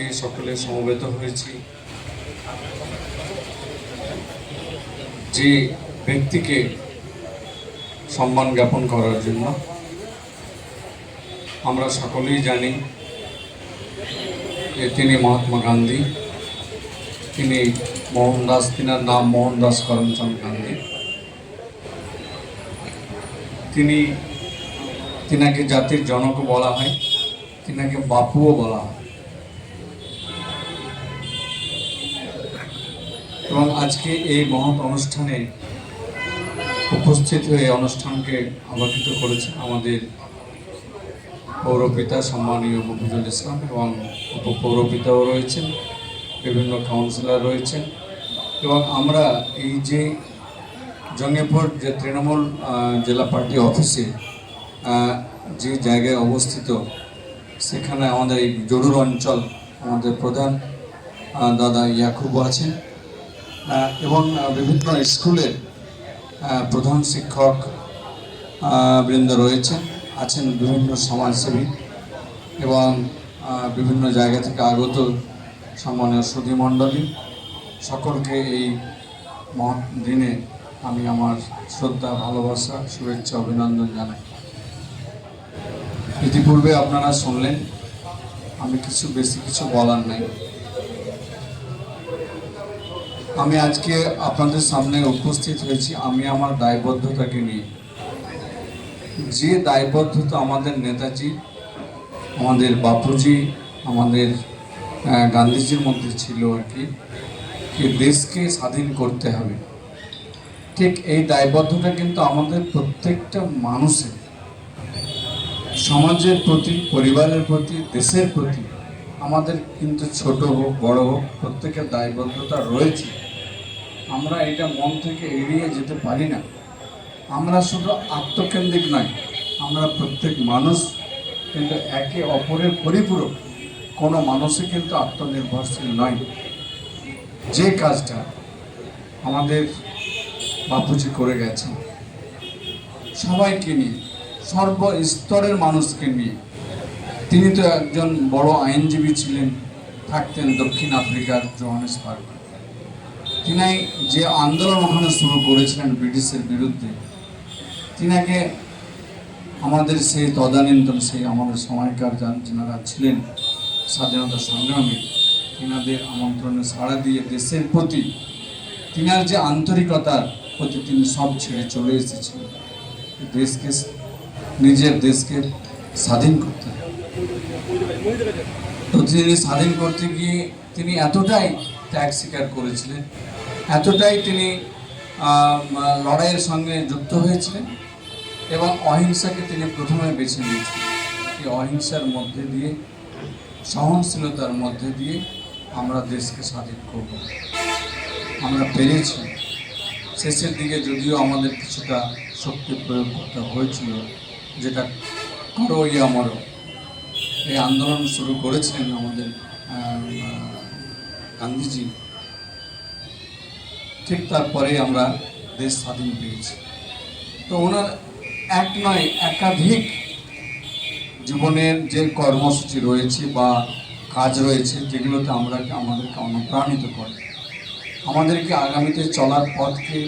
আজকে সকলে সমবেত হয়েছি। যে ব্যক্তিকে সম্মান জ্ঞাপন করার জন্য আমরা সকলেই জানি যে তিনি মহাত্মা গান্ধী, তিনি মোহনদাস তিনার নাম মোহনদাস করমচন্দ গান্ধী। তিনি, তিনাকে জাতির জনকও বলা হয়, তিনাকে বাপুও বলা হয়। এবং আজকে এই মহৎ অনুষ্ঠানে উপস্থিত হয়ে অনুষ্ঠানকে আলোকিত করেছেন আমাদের পৌরপিতা সম্মানীয় মফিজুল ইসলাম এবং উপপৌরপিতাও রয়েছেন, বিভিন্ন কাউন্সিলর রয়েছেন। এবং আমরা এই যে জঙ্গিপুর যে তৃণমূল জেলা পার্টি অফিসে যে জায়গায় অবস্থিত, সেখানে আমাদের এই জরুর অঞ্চল, আমাদের প্রধান দাদা ইয়াকুব আছেন। এবং বিভিন্ন স্কুলের প্রধান শিক্ষক বৃন্দ রয়েছেন, আছেন বিভিন্ন সমাজসেবী এবং বিভিন্ন জায়গা থেকে আগত সম্মানীয় সুধী মণ্ডলী। সকলকে এই মহৎ দিনে আমি আমার শ্রদ্ধা, ভালোবাসা, শুভেচ্ছা, অভিনন্দন জানাই। ইতিপূর্বে আপনারা শুনলেন, আমি কিছু, বেশি কিছু বলার নাই। আমি আজকে আপনাদের সামনে উপস্থিত হয়েছি, আমি আমার দায়বদ্ধতাকে নিয়ে। যে দায়বদ্ধতা আমাদের নেতাজি, আমাদের বাপুজি, আমাদের গান্ধীজির মধ্যে ছিল আর কি দেশকে স্বাধীন করতে হবে। ঠিক এই দায়বদ্ধতা কিন্তু আমাদের প্রত্যেকটা মানুষের, সমাজের প্রতি, পরিবারের প্রতি, দেশের প্রতি আমাদের কিন্তু ছোট হোক, বড় হোক, প্রত্যেকের দায়বদ্ধতা রয়েছে। আমরা এটা মন থেকে এড়িয়ে যেতে পারি না। আমরা শুধু আত্মকেন্দ্রিক নয়, আমরা প্রত্যেক মানুষ কিন্তু একে অপরের পরিপূরক। কোনো মানুষই কিন্তু আত্মনির্ভরশীল নয়। যে কাজটা আমাদের বাপুজি করে গেছেন, সবাইকে নিয়ে সর্বস্তরের মানুষকে নিয়ে তিনি তো একজন বড় আইনজীবী ছিলেন, থাকতেন দক্ষিণ আফ্রিকার জোহানেসবার্গ তিনি যে আন্দোলন ওখানে শুরু করেছিলেন ব্রিটিশের বিরুদ্ধে, তিনাকে আমাদের সেই তদানীন্তন, সেই আমাদের সময়কার যেনারা ছিলেন স্বাধীনতা সংগ্রামী, তিনাদের আমন্ত্রণে সাড়া দিয়ে দেশের প্রতি তিনার যে আন্তরিকতার প্রতি তিনি সব ছেড়ে চলে এসেছিলেন দেশকে, নিজের দেশকে স্বাধীন করতে। তো তিনি স্বাধীন করতে গিয়ে তিনি এতটাই ত্যাগ স্বীকার করেছিলেন, এতটাই তিনি লড়াইয়ের সঙ্গে যুক্ত হয়েছিলেন এবং অহিংসাকে তিনি প্রথমে বেছে নিয়েছিলেন। এই অহিংসার মধ্যে দিয়ে, সহনশীলতার মধ্যে দিয়ে আমরা দেশকে স্বাধীন করব। আমরা পেরেছি। শেষের দিকে যদিও আমাদের কিছুটা শক্তি প্রয়োগ করতে হয়েছিল, যেটা করো ইয়ে আমারও। এই আন্দোলন শুরু করেছিলেন আমাদের গান্ধীজি। ঠিক তারপরেই আমরা দেশ স্বাধীন পেয়েছি। তো ওনার এক নয়, একাধিক জীবনের যে কর্মসূচি রয়েছে বা কাজ রয়েছে, যেগুলোতে আমরা আমাদেরকে অনুপ্রাণিত করে, আমাদেরকে আগামীতে চলার পথকে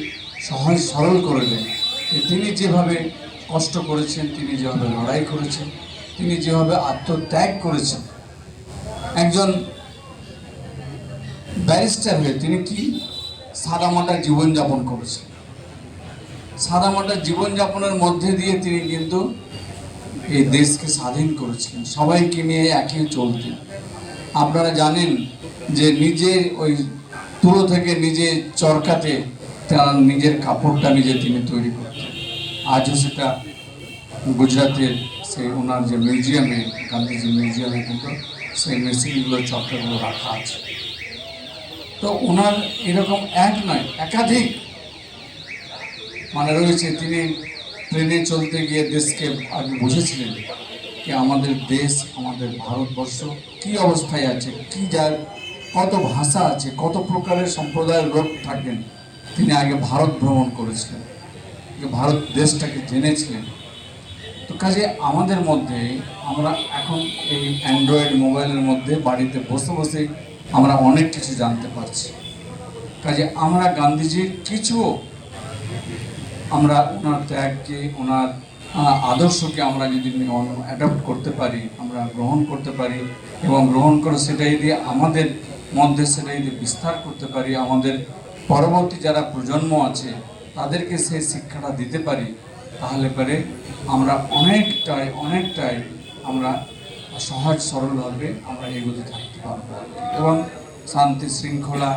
সহজ সরল করে দেয়। তিনি যেভাবে কষ্ট করেছেন, তিনি যেভাবে লড়াই করেছেন তিনি যেভাবে আত্মত্যাগ করেছেন। একজন ব্যারিস্টার হয়ে তিনি কি সাদামাটা জীবনযাপন করেছেন? সাদামাটা জীবনযাপনের মধ্যে দিয়ে তিনি কিন্তু এই দেশকে স্বাধীন করেছিলেন। সবাইকে নিয়ে একই চলতেন আপনারা জানেন যে নিজে ওই তুলো থেকে নিজে চরকাতে তার নিজের কাপড়টা নিজে তিনি তৈরি করতেন। আজও সেটা গুজরাটের সেই ওনার যে মিউজিয়ামে গান্ধীজি মিউজিয়ামে কিন্তু সেই মেশিনগুলো চক্রগুলো রাখা আছে। তো ওনার এরকম এক নয়, একাধিক মানে রয়েছে। তিনি ট্রেনে চলতে গিয়ে দেশকে আগে বুঝেছিলেন যে আমাদের দেশ, আমাদের ভারতবর্ষ কি অবস্থায় আছে, কি যার কত ভাষা আছে, কত প্রকারের সম্প্রদায়ের লোক থাকেন। তিনি আগে ভারত ভ্রমণ করেছিলেন ভারত দেশটাকে জেনেছিলেন। কাজে আমাদের মধ্যে আমরা এখন এই অ্যান্ড্রয়েড মোবাইলের মধ্যে বাড়িতে বসে বসে আমরা অনেক কিছু জানতে পারছি। কাজে আমরা গান্ধীজির কিছু আমরা ওনার ত্যাগকে, ওনার আদর্শকে আমরা যদি অ্যাডপ্ট করতে পারি, আমরা গ্রহণ করতে পারি এবং গ্রহণ করে সেটা যদি আমাদের মধ্যে সেটা যদি বিস্তার করতে পারি, আমাদের পরবর্তী যারা প্রজন্ম আছে তাদেরকে সেই শিক্ষাটা দিতে পারি। তাহলে পরে আমরা অনেকটাই অনেকটাই আমরা সহজ সরলভাবে আমরা এগোতে থাকতে পারব। এবং শান্তি শৃঙ্খলা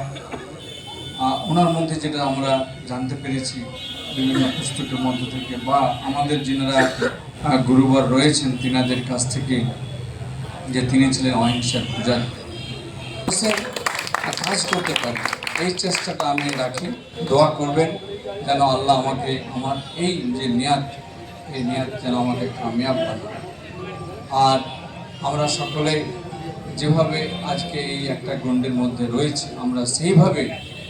ওনার মধ্যে যেটা আমরা জানতে পেরেছি বিভিন্ন পুস্তকের মধ্য থেকে বা আমাদের যিনারা গুরুবার রয়েছেন তিনাদের কাছ থেকে যে তিনি ছিলেন অহিংসার পূজারী। সে কাজ করতে পারি। এই চেষ্টাটা আমি রাখি। দোয়া করবেন যেন আল্লাহ আমাকে আমার এই যে নিয়াত, এই নিয়াত যেন আমাকে কামিয়াব বানায়। আর আমরা সকলে যেভাবে আজকে এই একটা গণ্ডের মধ্যে রয়েছে, আমরা সেইভাবে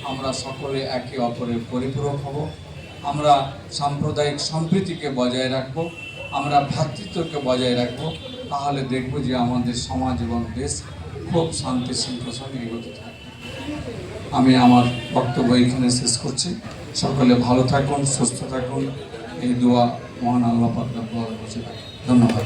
আমরা সকলে একে অপরের পরিপূরক হব। আমরা সাম্প্রদায়িক সম্প্রীতিকে বজায় রাখব, আমরা ভ্রাতৃত্বকে বজায় রাখব, তাহলে দেখব যে আমাদের সমাজ এবং দেশ খুব শান্তি শৃঙ্খলা এগোতে থাকবে। আমি আমার বক্তব্য এখানে শেষ করছি। সকলে ভালো থাকুন, সুস্থ থাকুন। এই দোয়া মহান আল্লাহ পাক। ধন্যবাদ।